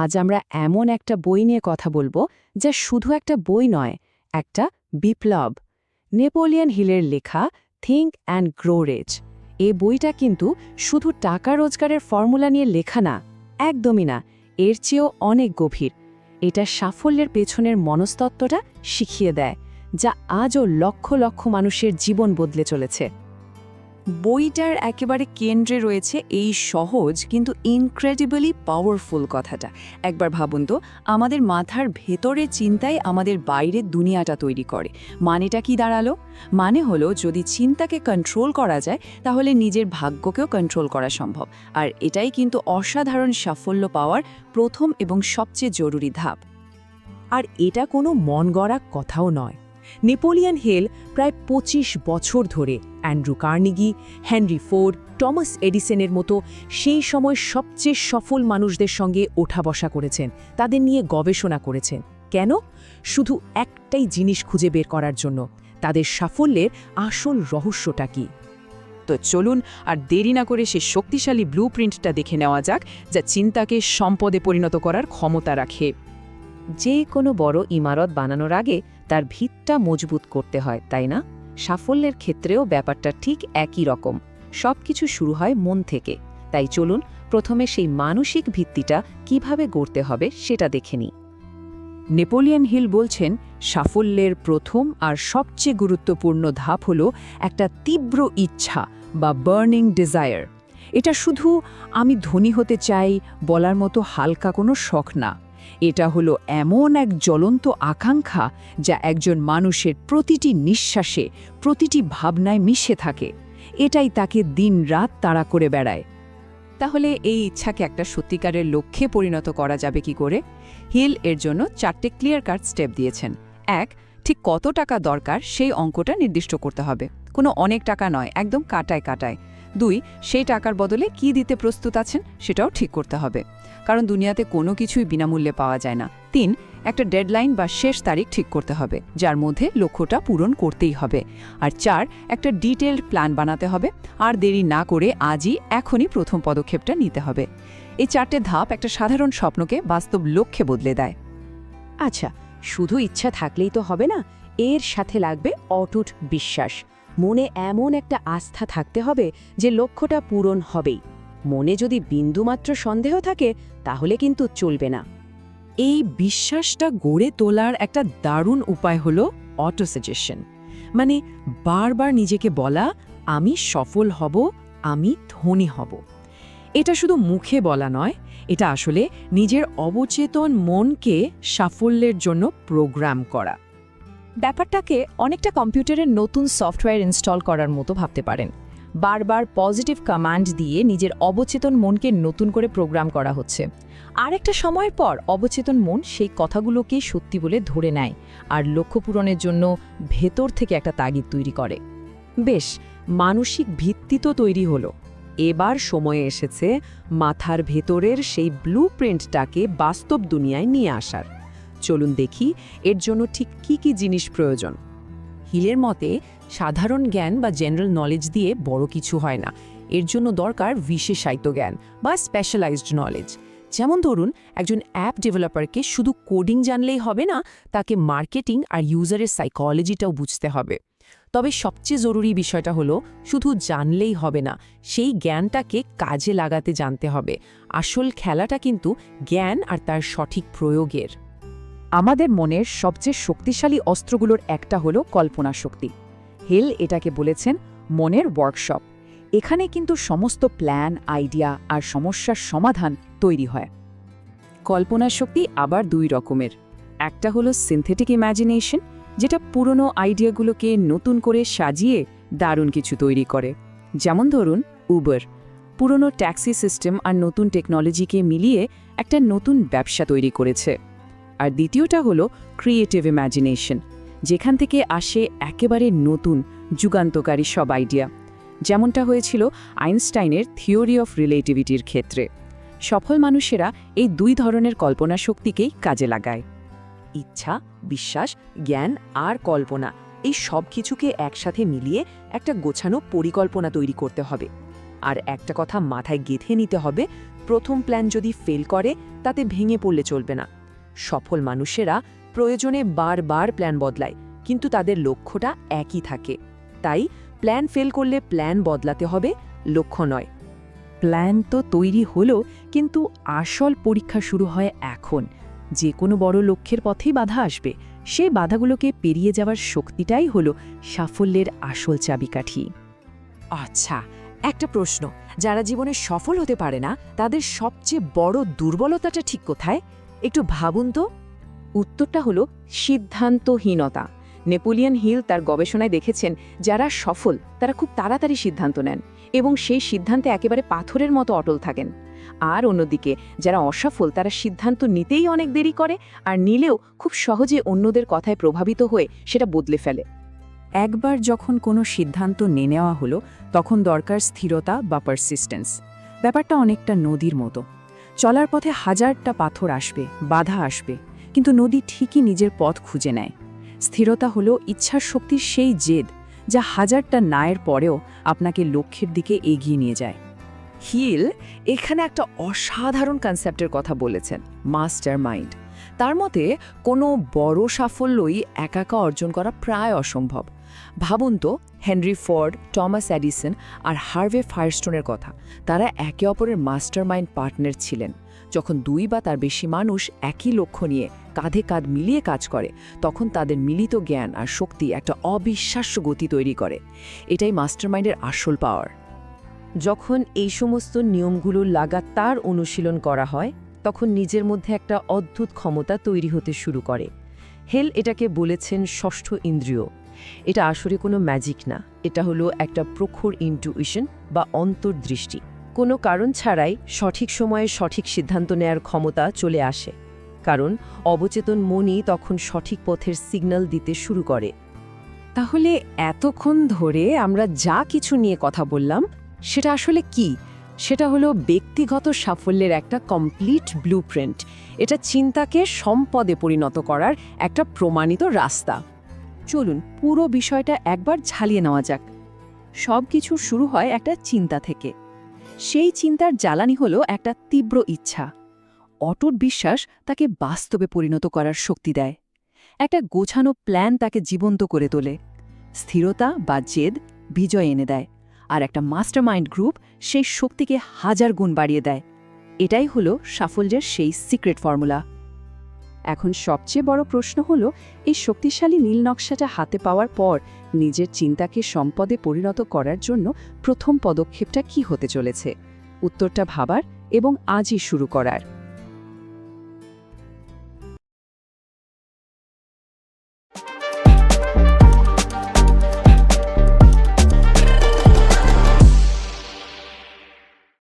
আজ আমরা এমন একটা বই নিয়ে কথা বলব যা শুধু একটা বই নয়, একটা বিপ্লব। নেপোলিয়ান হিলের লেখা থিঙ্ক অ্যান্ড গ্রো রেজ এ বইটা কিন্তু শুধু টাকা রোজগারের ফর্মুলা নিয়ে লেখা না, একদমই না, এর চেয়েও অনেক গভীর। এটা সাফল্যের পেছনের মনস্তত্ত্বটা শিখিয়ে দেয়, যা আজও লক্ষ লক্ষ মানুষের জীবন বদলে চলেছে। বইটার একেবারে কেন্দ্রে রয়েছে এই সহজ কিন্তু ইনক্রেডিবলি পাওয়ারফুল কথাটা। একবার ভাবুন তো, আমাদের মাথার ভেতরে চিন্তাই আমাদের বাইরের দুনিয়াটা তৈরি করে। মানেটা কি দাঁড়াল? মানে হলো যদি চিন্তাকে কন্ট্রোল করা যায়, তাহলে নিজের ভাগ্যকেও কন্ট্রোল করা সম্ভব। আর এটাই কিন্তু অসাধারণ সাফল্য পাওয়ার প্রথম এবং সবচেয়ে জরুরি ধাপ। আর এটা কোনো মন গড়া কথাও নয়। নেপোলিয়ান হেল প্রায় ২৫ বছর ধরে Andrew Carnegie, Henry Ford, Thomas এডিসনের মতো সেই সময় সবচেয়ে সফল মানুষদের সঙ্গে ওঠা বসা করেছেন, তাদের নিয়ে গবেষণা করেছেন। কেন? শুধু একটাই জিনিস খুঁজে বের করার জন্য, তাদের সাফল্যের আসল রহস্যটা কী? তো চলুন আর দেরি না করে সে শক্তিশালী ব্লু প্রিন্টটা দেখে নেওয়া যাক, যা চিন্তাকে সম্পদে পরিণত করার ক্ষমতা রাখে। যে কোনো বড় ইমারত বানানোর আগে তার ভিতটা মজবুত করতে হয়, তাই না? সাফল্যের ক্ষেত্রেও ব্যাপারটা ঠিক একই রকম। সবকিছু শুরু হয় মন থেকে। তাই চলুন, প্রথমে সেই মানসিক ভিত্তিটা কীভাবে গড়তে হবে সেটা দেখে নিই। নেপোলিয়ন হিল বলছেন, সাফল্যের প্রথম আর সবচেয়ে গুরুত্বপূর্ণ ধাপ হল একটা তীব্র ইচ্ছা বা বার্নিং ডিজায়ার। এটা শুধু আমি ধনী হতে চাই বলার মতো হালকা কোনো শখ না। এটা হলো এমন এক জ্বলন্ত আকাঙ্ক্ষা যা একজন মানুষের প্রতিটি নিঃশ্বাসে, প্রতিটি ভাবনায় মিশে থাকে। এটাই তাকে দিন রাত তাড়া করে বেড়ায়। তাহলে এই ইচ্ছাকে একটা সত্যিকারের লক্ষ্যে পরিণত করা যাবে কি করে? হিল এর জন্য চারটে ক্লিয়ার কাট স্টেপ দিয়েছেন। এক ঠিক কত টাকা দরকার সেই অঙ্কটা নির্দিষ্ট করতে হবে। কোনো অনেক টাকা নয়, একদম কাটায় কাটায়। দুই, সেই টাকার বদলে কি দিতে প্রস্তুত আছেন সেটাও ঠিক করতে হবে। কারণ দুনিয়াতে কোনো কিছুই বিনামূল্যে পাওয়া যায় না। তিন, একটা ডেডলাইন বা শেষ তারিখ ঠিক করতে হবে, যার মধ্যে লক্ষ্যটা পূরণ করতেই হবে। আর চার, একটা ডিটেলড প্ল্যান বানাতে হবে, আর দেরি না করে আজই এখনই প্রথম পদক্ষেপটা নিতে হবে। এই চারটে ধাপ একটা সাধারণ স্বপ্নকে বাস্তব লক্ষ্যে বদলে দেয়। আচ্ছা শুধু ইচ্ছা থাকলেই তো হবে না, এর সাথে লাগবে অটুট বিশ্বাস। মনে এমন একটা আস্থা থাকতে হবে যে লক্ষ্যটা পূরণ হবেই। মনে যদি বিন্দুমাত্র সন্দেহ থাকে, তাহলে কিন্তু চলবে না। এই বিশ্বাসটা গড়ে তোলার একটা দারুণ উপায় হলো অটো সাজেশন মানে বারবার নিজেকে বলা, আমি সফল হব, আমি ধনী হব। এটা শুধু মুখে বলা নয়, এটা আসলে নিজের অবচেতন মনকে সাফল্যের জন্য প্রোগ্রাম করা। ব্যাপারটাকে অনেকটা কম্পিউটারের নতুন সফটওয়্যার ইনস্টল করার মতো ভাবতে পারেন। বারবার পজিটিভ কমান্ড দিয়ে নিজের অবচেতন মনকে নতুন করে প্রোগ্রাম করা হচ্ছে। আর একটা সময়ের পর অবচেতন মন সেই কথাগুলোকে সত্যি বলে ধরে নেয় আর লক্ষ্য পূরণের জন্য ভেতর থেকে একটা তাগিদ তৈরি করে। বেশ, মানসিক ভিত্তি তো তৈরি হলো। এবার সময় এসেছে মাথার ভেতরের সেই ব্লু প্রিন্টটাকে বাস্তব দুনিয়ায় নিয়ে আসার। চলুন দেখি এর জন্য ঠিক কি কি জিনিস প্রয়োজন। হিলের মতে, সাধারণ জ্ঞান বা জেনারেল নলেজ দিয়ে বড় কিছু হয় না। এর জন্য দরকার বিশেষায়িত জ্ঞান বা স্পেশালাইজড নলেজ যেমন ধরুন, একজন অ্যাপ ডেভেলপারকে শুধু কোডিং জানলেই হবে না, তাকে মার্কেটিং আর ইউজারের সাইকোলজিটাও বুঝতে হবে। তবে সবচেয়ে জরুরি বিষয়টা হলো, শুধু জানলেই হবে না, সেই জ্ঞানটাকে কাজে লাগাতে জানতে হবে। আসল খেলাটা কিন্তু জ্ঞান আর তার সঠিক প্রয়োগের। আমাদের মনের সবচেয়ে শক্তিশালী অস্ত্রগুলোর একটা হলো কল্পনা শক্তি। হেল এটাকে বলেছেন মনের ওয়ার্কশপ এখানে কিন্তু সমস্ত প্ল্যান আইডিয়া আর সমস্যার সমাধান তৈরি হয়। কল্পনা শক্তি আবার দুই রকমের। একটা হলো সিনথেটিক ইম্যাজিনেশন যেটা পুরনো আইডিয়াগুলোকে নতুন করে সাজিয়ে দারুণ কিছু তৈরি করে। যেমন ধরুন উবার পুরনো ট্যাক্সি সিস্টেম আর নতুন টেকনোলজিকে মিলিয়ে একটা নতুন ব্যবসা তৈরি করেছে। আর দ্বিতীয়টা হলো ক্রিয়েটিভ ইম্যাজিনেশন যেখান থেকে আসে একেবারে নতুন, যুগান্তকারী সব আইডিয়া। যেমনটা হয়েছিল আইনস্টাইনের থিওরি অফ রিলেটিভিটির ক্ষেত্রে। সফল মানুষেরা এই দুই ধরনের কল্পনা শক্তিকেই কাজে লাগায়। ইচ্ছা, বিশ্বাস, জ্ঞান আর কল্পনা, এই সব কিছুকে একসাথে মিলিয়ে একটা গোছানো পরিকল্পনা তৈরি করতে হবে। আর একটা কথা মাথায় গেঁথে নিতে হবে, প্রথম প্ল্যান যদি ফেল করে, তাতে ভেঙে পড়লে চলবে না। সফল মানুষেরা প্রয়োজনে বারবার প্ল্যান বদলায়, কিন্তু তাদের লক্ষ্যটা একই থাকে। তাই প্ল্যান ফেল করলে প্ল্যান বদলাতে হবে, লক্ষ্য নয়। প্ল্যান তো তৈরি হলো, কিন্তু আসল পরীক্ষা শুরু হয় এখন। যে কোনো বড় লক্ষ্যের পথেই বাধা আসবে। সে বাধাগুলোকে পেরিয়ে যাওয়ার শক্তিটাই হলো সাফল্যের আসল চাবিকাঠি। আচ্ছা একটা প্রশ্ন। যারা জীবনে সফল হতে পারে না, তাদের সবচেয়ে বড় দুর্বলতাটা ঠিক কোথায়? একটু ভাবুন তো। উত্তরটা হলো সিদ্ধান্তহীনতা। নেপোলিয়ন হিল তার গবেষণায় দেখেছেন যারা সফল, তারা খুব তাড়াতাড়ি সিদ্ধান্ত নেন এবং সেই সিদ্ধান্তে একেবারে পাথরের মতো অটল থাকেন। আর অন্যদিকে, যারা অসফল, তারা সিদ্ধান্ত নিতেই অনেক দেরি করে আর নিলেও খুব সহজে অন্যদের কথায় প্রভাবিত হয়ে সেটা বদলে ফেলে। একবার যখন কোনো সিদ্ধান্ত নিয়ে নেওয়া হলো, তখন দরকার স্থিরতা বা পারসিস্টেন্স ব্যাপারটা অনেকটা নদীর মতো। চলার পথে হাজারটা পাথর আসবে, বাধা আসবে, কিন্তু নদী ঠিকই নিজের পথ খুঁজে নেয়। স্থিরতা হলো ইচ্ছার শক্তির সেই জেদ, যা হাজারটা নায়ের পরেও আপনাকে লক্ষ্যের দিকে এগিয়ে নিয়ে যায়। হিল এখানে একটা অসাধারণ কনসেপ্টের কথা বলেছেন, মাস্টার মাইন্ড। তার মতে, কোনো বড় সাফল্যই একাকা একা অর্জন করা প্রায় অসম্ভব। ভাবুন তো, হেনরি ফোর্ড, টমাস অ্যাডিসন আর হার্ভে ফায়ারস্টোনের কথা। তারা একে অপরের মাস্টার মাইন্ড পার্টনার ছিলেন। যখন দুই বা তার বেশি মানুষ একই লক্ষ্য নিয়ে কাঁধে কাঁধ মিলিয়ে কাজ করে, তখন তাদের মিলিত জ্ঞান আর শক্তি একটা অবিশ্বাস্য গতি তৈরি করে। এটাই মাস্টারমাইন্ডের আসল পাওয়ার। যখন এই সমস্ত নিয়মগুলো লাগাতার অনুশীলন করা হয়, তখন নিজের মধ্যে একটা অদ্ভুত ক্ষমতা তৈরি হতে শুরু করে। হেল এটাকে বলেছেন ষষ্ঠ ইন্দ্রিয়। এটা আসলে কোনো ম্যাজিক না। এটা হলো একটা প্রখর ইন্টুইশন বা অন্তর্দৃষ্টি। কোনো কারণ ছাড়াই সঠিক সময়ে সঠিক সিদ্ধান্ত নেয়ার ক্ষমতা চলে আসে। কারণ অবচেতন মনই তখন সঠিক পথের সিগন্যাল দিতে শুরু করে। তাহলে এতক্ষণ ধরে আমরা যা কিছু নিয়ে কথা বললাম, সেটা আসলে কি? সেটা হলো ব্যক্তিগত সাফল্যের একটা কমপ্লিট ব্লুপ্রিন্ট এটা চিন্তাকে সম্পদে পরিণত করার একটা প্রমাণিত রাস্তা। চলুন পুরো বিষয়টা একবার ঝালিয়ে নেওয়া যাক। সব কিছু শুরু হয় একটা চিন্তা থেকে। সেই চিন্তার জ্বালানি হলো একটা তীব্র ইচ্ছা। অটুট বিশ্বাস তাকে বাস্তবে পরিণত করার শক্তি দেয়। একটা গোছানো প্ল্যান তাকে জীবন্ত করে তোলে। স্থিরতা বা জেদ বিজয় এনে দেয়। আর একটা মাস্টারমাইন্ড গ্রুপ সেই শক্তিকে হাজার গুণ বাড়িয়ে দেয়। এটাই হলো সাফল্যের সেই সিক্রেট ফর্মুলা। এখন সবচেয়ে বড় প্রশ্ন হল, এই শক্তিশালী নীল নকশাটা হাতে পাওয়ার পর নিজের চিন্তাকে সম্পদে পরিণত করার জন্য প্রথম পদক্ষেপটা কি হতে চলেছে? উত্তরটা ভাবার এবং আজই শুরু করার।